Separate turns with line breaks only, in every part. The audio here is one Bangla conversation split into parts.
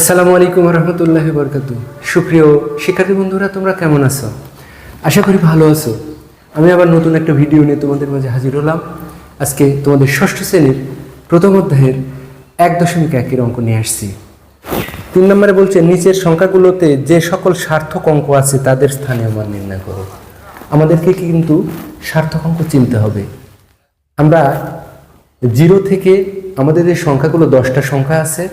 আসসালামু আলাইকুম রহমতুল্লাহ বরকাত সুপ্রিয় শিক্ষার্থী বন্ধুরা তোমরা কেমন আছো আশা করি ভালো আছো আমি আবার নতুন একটা ভিডিও নিয়ে তোমাদের মাঝে হাজির হলাম আজকে তোমাদের ষষ্ঠ শ্রেণীর প্রথম অধ্যায়ের এক দশমিক একের অঙ্ক নিয়ে আসছি তিন নম্বরে বলছে নিচের সংখ্যাগুলোতে যে সকল সার্থক অঙ্ক আছে তাদের স্থানীয় মান নির্ণয় করো আমাদেরকে কিন্তু সার্থক অঙ্ক চিনতে হবে আমরা জিরো থেকে আমাদের যে সংখ্যাগুলো দশটা সংখ্যা আছে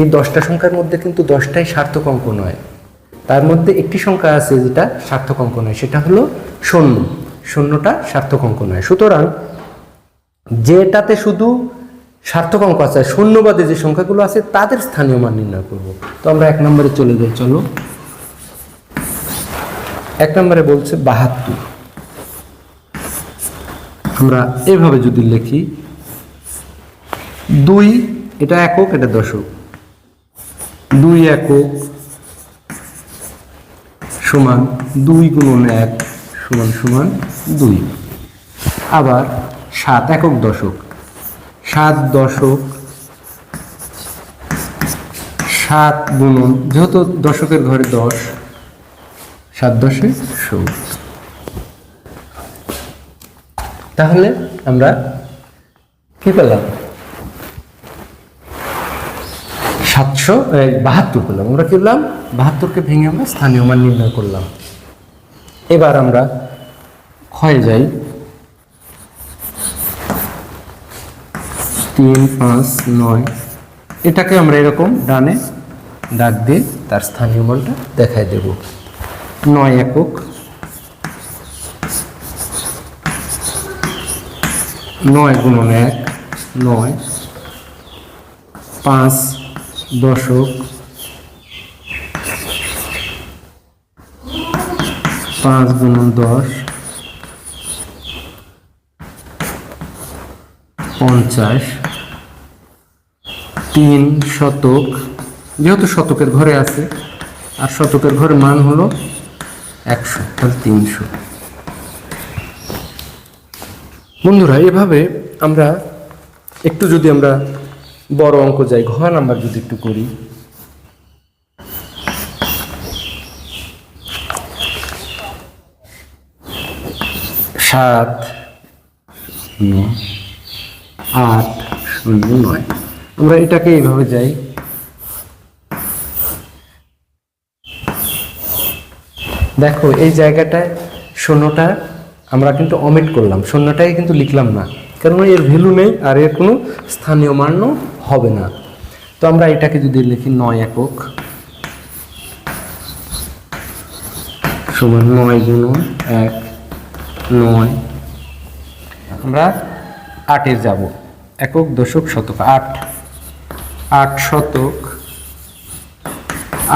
এই দশটা সংখ্যার মধ্যে কিন্তু দশটাই সার্থক অঙ্ক নয় তার মধ্যে একটি সংখ্যা আছে যেটা সার্থক অঙ্ক নয় সেটা হলো শূন্য শূন্যটা সার্থক অঙ্ক নয় সুতরাং যেটাতে শুধু সার্থক অঙ্ক আছে শূন্যবাদে যে সংখ্যাগুলো আছে তাদের স্থানীয় মান নির্ণয় করব তো আমরা এক নম্বরে চলে যাই চলো এক নম্বরে বলছে বাহাত্তর আমরা এভাবে যদি লিখি দুই এটা একক এটা দশক দুই একক সমান দুই গুণন এক সমান সমান দুই আবার সাত একক দশক সাত দশক সাত গুণন যেহেতু দশকের ঘরে দশ সাত দশে ষোল তাহলে আমরা কি পেলাম সাতশো বাহাত্তর করলাম আমরা কী করলাম বাহাত্তরকে ভেঙে আমরা স্থানীয় মান নির্ণয় করলাম এবার আমরা ক্ষয়ে যাই তিন পাঁচ নয় এটাকে আমরা এরকম ডানে ডাক দিয়ে তার স্থানীয় মানটা দেখায় দেব নয় একক নয় গুণন এক নয় পাঁচ দশক পাঁচ গুণ দশ পঞ্চাশ তিন শতক যেহেতু শতকের ঘরে আছে আর শতকের ঘরে মান হলো একশো তাহলে তিনশো বন্ধুরা এভাবে আমরা একটু যদি আমরা বড় অঙ্ক যাই ঘ নাম্বার যদি একটু করি সাত আট শূন্য নয় আমরা এটাকে এইভাবে যাই দেখো এই জায়গাটায় শূন্যটা আমরা কিন্তু অমিট করলাম শূন্যটাই কিন্তু লিখলাম না কেন এর ভ্যালু নেই আর এর কোনো স্থানীয় মান্য হবে না তো আমরা এটাকে যদি লিখি নয় একক সমান নয় গুণ এক নয় আমরা আটে যাব একক দশক শতক আট আট শতক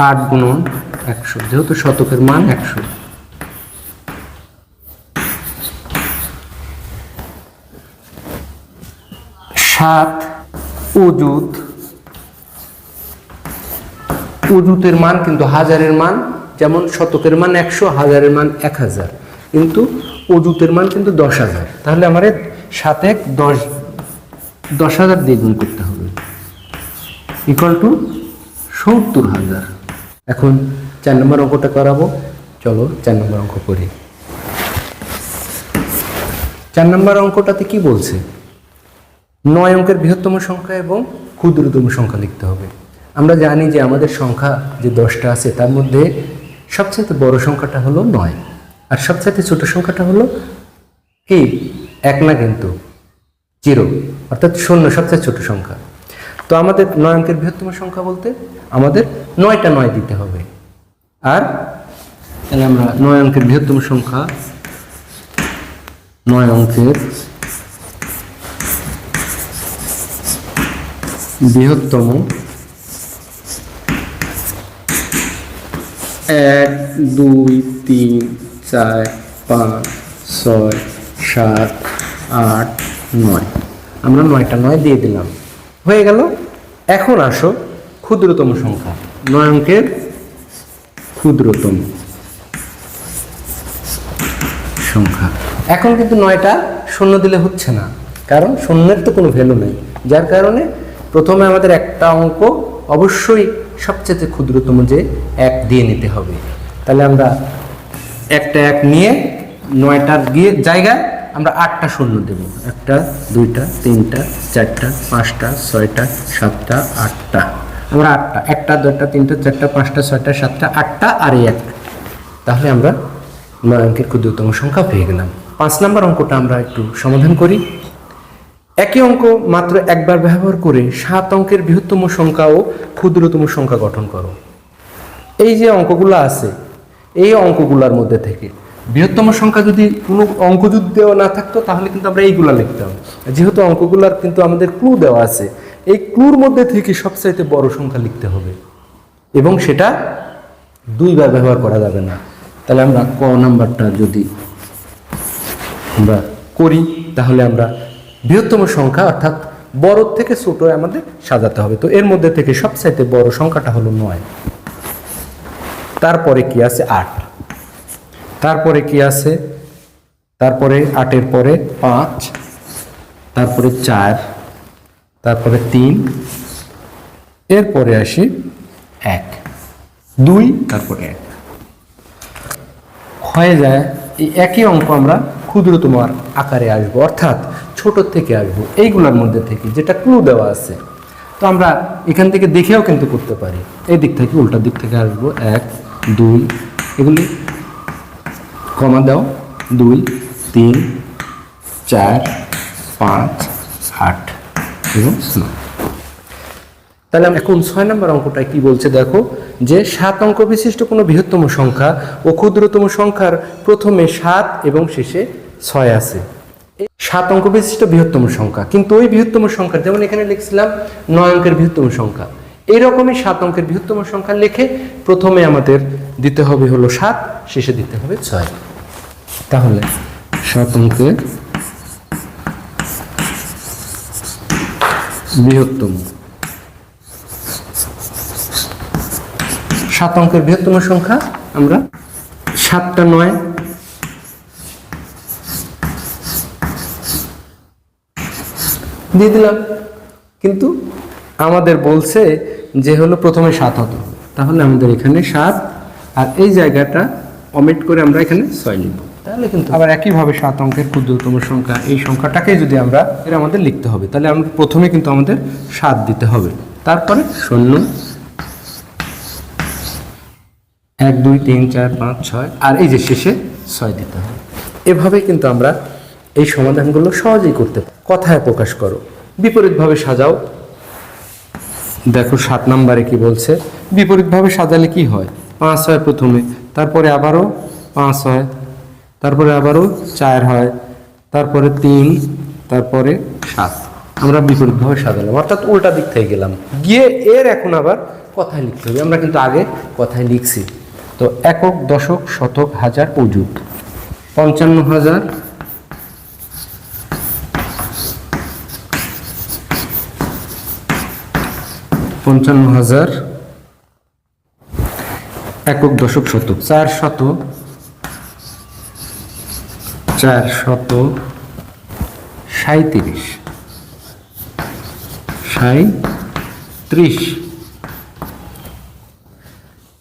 আট গুণন একশো যেহেতু শতকের মান একশো সাত উজুত উজুতের মান কিন্তু হাজারের মান যেমন শতকের মান একশো হাজারের মান এক হাজার কিন্তু অজুতের মান কিন্তু দশ হাজার তাহলে আমাদের সাত এক দশ দশ হাজার দিয়ে গুণ করতে হবে ইকুয়াল টু সত্তর হাজার এখন চার নম্বর অঙ্কটা করাবো চলো চার নম্বর অঙ্ক করি চার নম্বর অঙ্কটাতে কি বলছে নয় অঙ্কের বৃহত্তম সংখ্যা এবং ক্ষুদ্রতম সংখ্যা লিখতে হবে আমরা জানি যে আমাদের সংখ্যা যে দশটা আছে তার মধ্যে সবচেয়ে বড় সংখ্যাটা হলো নয় আর সবচেয়ে ছোট সংখ্যাটা হলো কি এক না কিন্তু জিরো অর্থাৎ শূন্য সবচেয়ে ছোট সংখ্যা তো আমাদের নয় অঙ্কের বৃহত্তম সংখ্যা বলতে আমাদের নয়টা নয় দিতে হবে আর তাহলে আমরা নয় অঙ্কের বৃহত্তম সংখ্যা নয় অঙ্কের বৃহত্তম এক দুই তিন চার পাঁচ ছয় সাত আট নয় আমরা নয়টা নয় দিয়ে দিলাম হয়ে গেল এখন আসো ক্ষুদ্রতম সংখ্যা নয় অঙ্কের ক্ষুদ্রতম সংখ্যা এখন কিন্তু নয়টা শূন্য দিলে হচ্ছে না কারণ শূন্যের তো কোনো ভ্যালু নেই যার কারণে প্রথমে আমাদের একটা অঙ্ক অবশ্যই সবচেয়ে ক্ষুদ্রতম যে এক দিয়ে নিতে হবে তাহলে আমরা একটা এক নিয়ে নয়টার গিয়ে জায়গায় আমরা আটটা শূন্য দেব একটা দুইটা তিনটা চারটা পাঁচটা ছয়টা সাতটা আটটা আমরা আটটা একটা দুটা তিনটা চারটা পাঁচটা ছয়টা সাতটা আটটা আর এই তাহলে আমরা নয় অঙ্কের ক্ষুদ্রতম সংখ্যা পেয়ে গেলাম পাঁচ নম্বর অঙ্কটা আমরা একটু সমাধান করি একই অঙ্ক মাত্র একবার ব্যবহার করে সাত অঙ্কের বৃহত্তম সংখ্যা ও ক্ষুদ্রতম সংখ্যা গঠন করো এই যে অঙ্কগুলো আছে এই অঙ্কগুলোর মধ্যে থেকে বৃহত্তম সংখ্যা যদি কোনো অঙ্ক যদি দেওয়া না থাকতো তাহলে কিন্তু আমরা এইগুলো লিখতাম যেহেতু অঙ্কগুলার কিন্তু আমাদের ক্লু দেওয়া আছে এই ক্লুর মধ্যে থেকে সবচাইতে বড় সংখ্যা লিখতে হবে এবং সেটা দুইবার ব্যবহার করা যাবে না তাহলে আমরা ক নাম্বারটা যদি আমরা করি তাহলে আমরা বৃহত্তম সংখ্যা অর্থাৎ বড় থেকে ছোট আমাদের সাজাতে হবে তো এর মধ্যে থেকে সবচাইতে বড় সংখ্যাটা হলো নয় তারপরে কি আছে আট তারপরে কি আছে তারপরে আটের পরে পাঁচ তারপরে চার তারপরে তিন এরপরে আসি এক দুই তারপরে এক হয়ে যায় এই একই অঙ্ক আমরা তোমার আকারে আসবো অর্থাৎ ছোট থেকে আসবো এইগুলোর মধ্যে থেকে যেটা ক্লু দেওয়া আছে তো আমরা এখান থেকে দেখেও কিন্তু করতে পারি এই দিক থেকে উল্টা দিক থেকে আসবো এক দুই এগুলি কমা দাও দুই তিন চার পাঁচ আট এবং স্নান তাহলে এখন ছয় নম্বর অঙ্কটায় কি বলছে দেখো যে সাত অঙ্ক বিশিষ্ট কোনো বৃহত্তম সংখ্যা ও ক্ষুদ্রতম সংখ্যার প্রথমে সাত এবং শেষে ছয় আছে সাত অঙ্ক বিশিষ্ট বৃহত্তম সংখ্যা কিন্তু ওই বৃহত্তম সংখ্যা যেমন এখানে লিখছিলাম নয় অঙ্কের বৃহত্তম সংখ্যা এইরকমই সাত অঙ্কের বৃহত্তম সংখ্যা লেখে প্রথমে আমাদের দিতে হবে হলো সাত শেষে দিতে হবে ছয় তাহলে সাত অঙ্কের বৃহত্তম সাত অঙ্কের বৃহত্তম সংখ্যা আমরা সাতটা নয় দিয়ে দিলাম কিন্তু আমাদের বলছে যে হলো প্রথমে সাত হতো তাহলে আমাদের এখানে সাত আর এই জায়গাটা অমিট করে আমরা এখানে ছয় লিখব তাহলে কিন্তু আবার একইভাবে সাত অঙ্কের ক্ষুদ্রতম সংখ্যা এই সংখ্যাটাকেই যদি আমরা এর আমাদের লিখতে হবে তাহলে আমরা প্রথমে কিন্তু আমাদের সাত দিতে হবে তারপরে শূন্য এক দুই তিন চার পাঁচ ছয় আর এই যে শেষে ছয় দিতে হবে এভাবে কিন্তু আমরা এই সমাধানগুলো সহজেই করতে কথায় প্রকাশ করো বিপরীতভাবে সাজাও দেখো সাত নম্বরে কি বলছে বিপরীতভাবে সাজালে কি হয় পাঁচ হয় প্রথমে তারপরে আবারও পাঁচ হয় তারপরে আবারও চার হয় তারপরে তিন তারপরে সাত আমরা বিপরীতভাবে সাজালাম অর্থাৎ উল্টা দিক থেকে গেলাম গিয়ে এর এখন আবার কথায় লিখতে হবে আমরা কিন্তু আগে কথায় লিখছি তো একক দশক শতক হাজার অযুত পঞ্চান্ন হাজার পঞ্চান্ন হাজার একক দশক শতক চার শত চার শত সাঁত্রিশ সাঁত্রিশ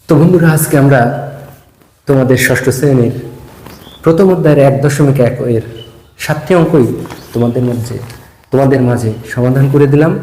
তো বন্ধুরা আজকে আমরা তোমাদের ষষ্ঠ শ্রেণীর প্রথম অধ্যায়ের এক দশমিক এক এর সাতটি অঙ্কই তোমাদের মধ্যে তোমাদের মাঝে সমাধান করে দিলাম